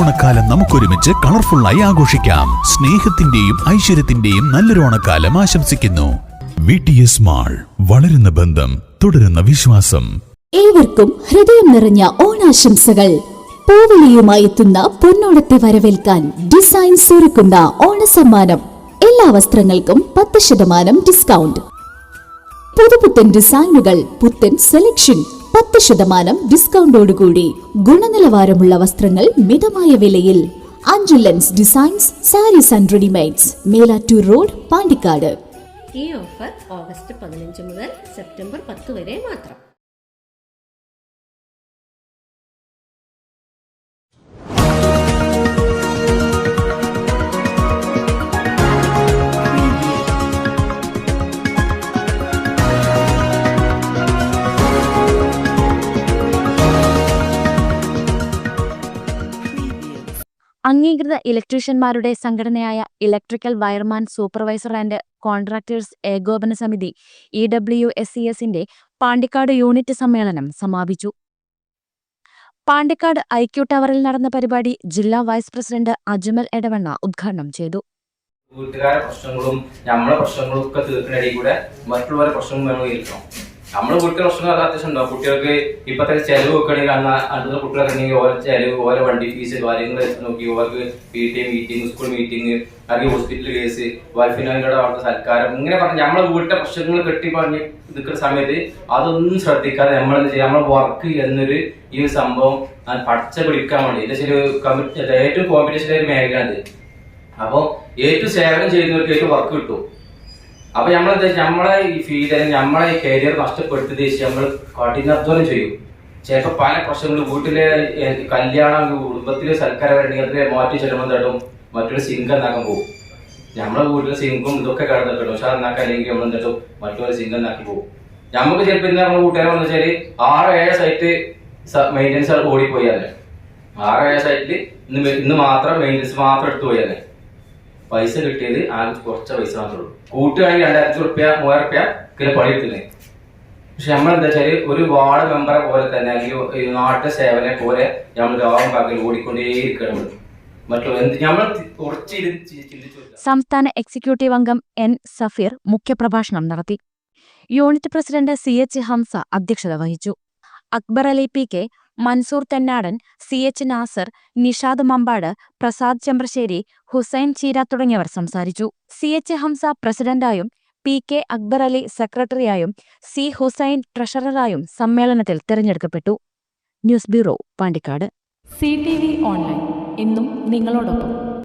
ഓണക്കാലം നമുക്കൊരുമിച്ച് കളർഫുള്ളായി ആഘോഷിക്കാം. സ്നേഹത്തിന്റെയും ഐശ്വര്യത്തിന്റെയും നല്ലൊരു ഓണക്കാലം ആശംസിക്കുന്നു. മാൾ വളരുന്ന ബന്ധം തുടരുന്ന വിശ്വാസം. ഏവർക്കും ഹൃദയം നിറഞ്ഞ ഓണാശംസകൾ. പൂവിളിയുമായി എത്തുന്ന പൊന്നോണത്തെ വരവേൽക്കാൻ ഡിസൈൻ ഒരുക്കുന്ന ഓണസമ്മാനം. എല്ലാ വസ്ത്രങ്ങൾക്കും പത്ത് ശതമാനം ഡിസ്കൗണ്ട്. പുതുപുത്തൻ ഡിസൈനുകൾ പുത്തൻ സെലക്ഷൻ പത്ത് ശതമാനം ഡിസ്കൗണ്ടോടുകൂടി ഗുണനിലവാരമുള്ള വസ്ത്രങ്ങൾ മിതമായ വിലയിൽ. അഞ്ചു lens designs saris and readymades Melattur road Pandikkad ഈ ഓഫർ ഓഗസ്റ്റ് പതിനഞ്ച് മുതൽ സെപ്റ്റംബർ പത്ത് വരെ മാത്രം. അംഗീകൃത ഇലക്ട്രീഷ്യന്മാരുടെ സംഘടനയായ electrical wireman supervisor and contractors ഏകോപന സമിതി ഇ ഡബ്ല്യു എസ് സി എസിന്റെ പാണ്ടിക്കാട് യൂണിറ്റ് സമ്മേളനം സമാപിച്ചു. പാണ്ടിക്കാട് ഐക്യു ടവറിൽ നടന്ന പരിപാടി ജില്ലാ വൈസ് പ്രസിഡന്റ് അജ്മൽ എടവണ്ണ ഉദ്ഘാടനം ചെയ്തു. വീട്ടുകാരുടെ പ്രശ്നങ്ങളും നമ്മളെ പ്രശ്നങ്ങളും ഒക്കെ തീർക്കുന്നതിൽ കൂടെ മറ്റുള്ളവരുടെ പ്രശ്നങ്ങളും നമ്മൾ തീർക്കണം കുട്ടികൾ പ്രശ്നം അത്യാവശ്യം ഉണ്ടാവും. കുട്ടികൾക്ക് ഇപ്പത്തെ ചെലവ് വെക്കണമെങ്കിൽ അന്ന് അടുത്ത കുട്ടികളൊക്കെ ഉണ്ടെങ്കിൽ ഓരോ ചെലവ് ഓരോ വണ്ടി ഫീസ് കാര്യങ്ങൾ നോക്കി. ഓർക്ക് ടി മീറ്റിംഗ് സ്കൂൾ മീറ്റിംഗ് അല്ലെങ്കിൽ ഹോസ്പിറ്റൽ കേസ് വൈഫിനോടെ അവർക്ക് സൽക്കാരം ഇങ്ങനെ പറഞ്ഞ് നമ്മളെ വീട്ടിലെ പ്രശ്നങ്ങൾ കെട്ടി പറഞ്ഞ് നിൽക്കുന്ന സമയത്ത് അതൊന്നും ശ്രദ്ധിക്കാതെ നമ്മൾ എന്ത് ചെയ്യുക? നമ്മളെ വർക്ക് എന്നൊരു ഈ ഒരു സംഭവം പഠിച്ച പിടിക്കാൻ വേണ്ടി. എന്താ വെച്ചാൽ ഏറ്റവും കോമ്പറ്റീഷന്റെ ഒരു മേഖലയാണ് ഇത്. അപ്പൊ ഏറ്റവും സേവനം ചെയ്യുന്നവർക്ക് ഏറ്റവും വർക്ക് കിട്ടും. അപ്പൊ നമ്മളെന്താ വെച്ചാൽ നമ്മളെ ഈ ഫീൽഡ് നമ്മളെ ഈ കരിയർ നഷ്ടപ്പെടുത്തി നമ്മൾ കഠിനാധ്വാനം ചെയ്യും. ചിലപ്പോൾ പല പ്രശ്നങ്ങളും വീട്ടിലെ കല്യാണം കുടുംബത്തിലെ സൽക്കാരം വരണമെങ്കിൽ മാറ്റി ചെല്ലുമ്പോൾ തട്ടും മറ്റൊരു സിങ്ക് എന്നാക്കാൻ പോകും. നമ്മളെ വീട്ടിലെ സിങ്കും ഇതൊക്കെ കിടന്നിട്ടും പക്ഷെ എന്നാക്കാൻ അല്ലെങ്കിൽ നമ്മൾ എന്തിട്ടും മറ്റൊരു സിങ്ക് എന്നാക്കി പോകും. നമുക്ക് ചിലപ്പോൾ ഇന്ന് നമ്മുടെ കൂട്ടുകാരെ വന്നു വെച്ചാൽ ആറ് ഏഴ് സൈറ്റ് മെയിന്റെനൻസ് ഓടിപ്പോയി അതിന് ആറ് ഏഴ് സൈറ്റിൽ ഇന്ന് ഇന്ന് മാത്രം മെയിന്റെനൻസ് മാത്രം എടുത്തു പോയി അതിന് പൈസ കിട്ടിയത് ആകെ കുറച്ച് പൈസ മാത്രമേ ഉള്ളൂ. കൂട്ടുകയാണെങ്കിൽ രണ്ടായിരത്തി റുപ്യ മൂവായിരം റുപ്യ കിലോ പണി എടുക്കുന്നത് പക്ഷെ നമ്മൾ എന്താ വെച്ചാൽ ഒരു വാർഡ് മെമ്പറെ പോലെ തന്നെ അല്ലെങ്കിൽ നാട്ടു സേവനെ പോലെ നമ്മൾ ലോകം പകൽ ഓടിക്കൊണ്ടേയിരിക്കണം സംസ്ഥാന എക്സിക്യൂട്ടീവ് അംഗം എൻ സഫീർ മുഖ്യപ്രഭാഷണം നടത്തി. Unit president C H Hamza അധ്യക്ഷത വഹിച്ചു. Akbar Ali P K Mansoor Thennadan C. H. Nasar Nishad Mambad Prasad Chembrasseri Hussain Cheera തുടങ്ങിയവർ സംസാരിച്ചു. സി. എച്ച്. ഹംസ പ്രസിഡന്റായും പി. കെ. അക്ബർ അലി സെക്രട്ടറിയായും സി. ഹുസൈൻ ട്രഷററായും സമ്മേളനത്തിൽ തെരഞ്ഞെടുക്കപ്പെട്ടു. News bureau Pandikkad. C T V online. ഇന്നും നിങ്ങളോടൊപ്പം.